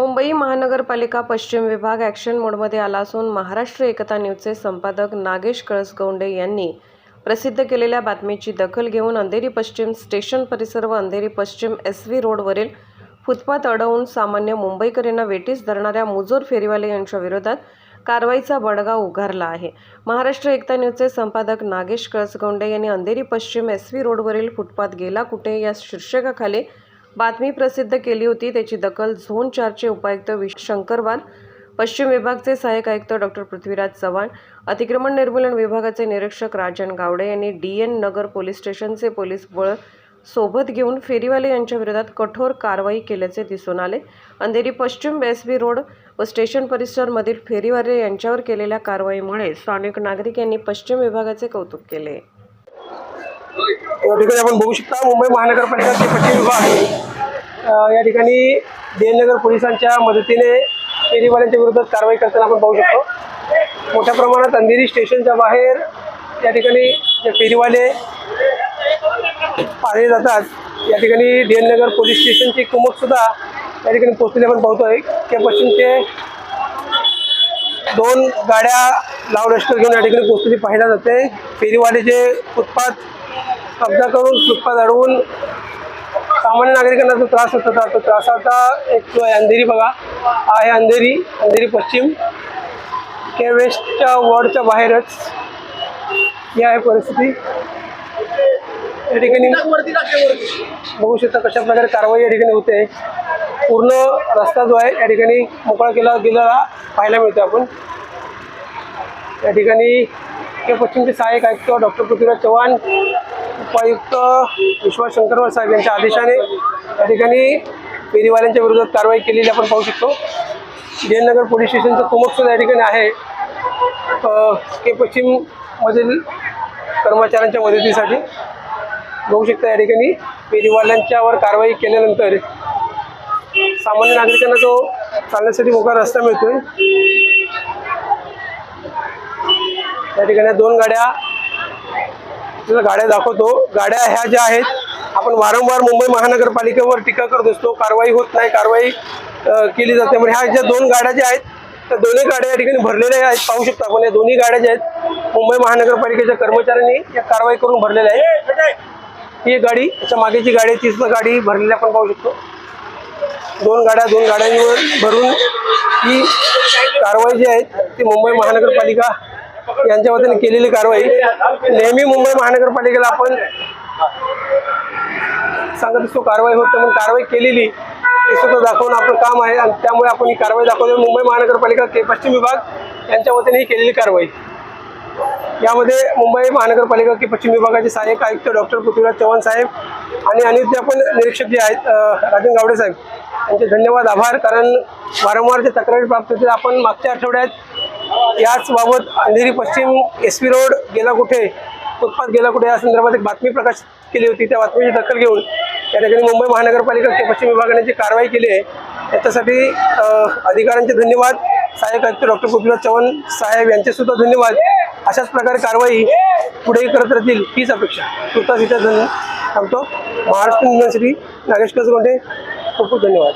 मुंबई महानगरपालिका पश्चिम विभाग ॲक्शन मोडमध्ये आला असून महाराष्ट्र एकता न्यूजचे संपादक नागेश कळसगौंडे यांनी प्रसिद्ध केलेल्या बातमीची दखल घेऊन अंधेरी पश्चिम स्टेशन परिसर व अंधेरी पश्चिम एस व्ही रोडवरील फुटपाथ अडवून सामान्य मुंबईकरांना वेटीस धरणाऱ्या मुजोर फेरीवाले यांच्या विरोधात कारवाईचा बडगा उघारला आहे. महाराष्ट्र एकता न्यूजचे संपादक नागेश कळसगौंडे यांनी अंधेरी पश्चिम एस व्ही रोडवरील फुटपाथ गेला कुठे या शीर्षकाखाली बातमी प्रसिद्ध केली होती. त्याची दखल झोन चारचे उपायुक्त विश शंकरवाल पश्चिम विभागचे सहाय्यक आयुक्त डॉक्टर पृथ्वीराज चव्हाण अतिक्रमण निर्मूलन विभागाचे निरीक्षक राजन गावडे यांनी डी एन नगर पोलीस स्टेशनचे पोलीस बळ सोबत घेऊन फेरीवाले यांच्या विरोधात कठोर कारवाई केल्याचे दिसून आले. अंधेरी पश्चिम एस बी रोड व स्टेशन परिसरमधील फेरीवाले यांच्यावर केलेल्या कारवाईमुळे स्थानिक नागरिक यांनी पश्चिम विभागाचे कौतुक केले. या ठिकाणी आपण बघू शकता मुंबई महानगरपालिकाचे पश्चिम विभाग या ठिकाणी नगर पोलिसांच्या मदतीने फेरीवाल्यांच्या विरोधात कारवाई करताना आपण पाहू शकतो. मोठ्या प्रमाणात अंधेरी स्टेशनच्या बाहेर या ठिकाणी जे फेरीवाले पाहिले जातात या ठिकाणी डी नगर पोलीस स्टेशनची कुमक सुद्धा या ठिकाणी पोचलेली आपण पाहतोय. त्या पश्चिमचे दोन गाड्या लाव लष्कर घेऊन या ठिकाणी पोचलेली पाहायला जाते. फेरीवाले जे फुटपाथ कब्जा करून फुटपाथ अडवून सामान्य नागरिकांना जो त्रास होत होता तो त्रासाचा एक जो आहे अंधेरी बघा. आहे अंधेरी अंधेरी पश्चिम. के वेस्टच्या वॉर्डच्या बाहेरच. ही आहे परिस्थिती. या ठिकाणी बघू शकता कशा प्रकारे कारवाई या ठिकाणी होते. पूर्ण रस्ता जो आहे या ठिकाणी मोकळा केला गेलेला पाहायला मिळतो आपण. या ठिकाणी के पश्चिमचे सहाय्यक आयुक्त डॉक्टर पृथ्वीराज चव्हाण उपायुक्त विश्वास शंकरवाल साहेब यांच्या आदेशाने या ठिकाणी फेरीवाल्यांच्या विरोधात कारवाई केलेली आपण पाहू शकतो. जयनगर पोलीस स्टेशनचं कुमक या ठिकाणी आहे. के पश्चिममधील कर्मचाऱ्यांच्या मदतीसाठी बघू शकता या ठिकाणी फेरीवाल्यांच्यावर कारवाई केल्यानंतर सामान्य नागरिकांना जो चालण्यासाठी मोकळा रस्ता मिळतोय. या ठिकाणी दोन गाड्या आपल्याला गाड्या दाखवतो. गाड्या ह्या ज्या आहेत आपण वारंवार मुंबई महानगरपालिकेवर टीका करत असतो. कारवाई होत नाही कारवाई केली जाते. म्हणजे ह्या ज्या दोन गाड्या ज्या आहेत त्या दोन्ही गाड्या या ठिकाणी भरलेल्या आहेत. पाहू शकता आपण या दोन्ही गाड्या ज्या आहेत मुंबई महानगरपालिकेच्या कर्मचाऱ्यांनी या कारवाई करून भरलेल्या आहेत. ही एक गाडी याच्या मागेची गाडी आहे, ती सुद्धा गाडी भरलेली आपण पाहू शकतो. दोन गाड्या दोन गाड्यांवर भरून ही कारवाई जी आहे ती मुंबई महानगरपालिका यांच्या वतीने केलेली कारवाई. नेहमी मुंबई महानगरपालिकेला आपण सांगत असतो कारवाई होत म्हणून कारवाई केलेली. ते सुद्धा दाखवून आपलं काम आहे आणि त्यामुळे आपण ही कारवाई दाखवतो मुंबई महानगरपालिका के पश्चिम विभाग यांच्या वतीने ही केलेली कारवाई. यामध्ये मुंबई महानगरपालिका की पश्चिम विभागाचे सहाय्यक आयुक्त डॉक्टर पृथ्वीराज चव्हाण साहेब आणि अनिद्यापन निरीक्षक जे आहेत राजन गावडे साहेब. यांचे धन्यवाद आभार. कारण वारंवार जे तक्रारी प्राप्त होते आपण मागच्या आठवड्यात याच बाबत अंधेरी पश्चिम एस पी रोड गेला कुठे? उत्पाद गेला कुठे? या संदर्भात एक बातमी प्रकाशित केली होती. त्या बातमीची दखल घेऊन त्या ठिकाणी मुंबई महानगरपालिका पश्चिम विभागाने जी कारवाई केली आहे याच्यासाठी अधिकाऱ्यांचे धन्यवाद. सहाय्यक आयुक्त डॉक्टर पृथ्वीराज चव्हाण साहेब यांचेसुद्धा धन्यवाद. अशाच प्रकारे कारवाई पुढेही करत राहतील हीच अपेक्षा. तुर्तास इथे धन थांबतो. महाराष्ट्र युनिव्हर्सिटी नागेश कसगोंडे खूप खूप धन्यवाद.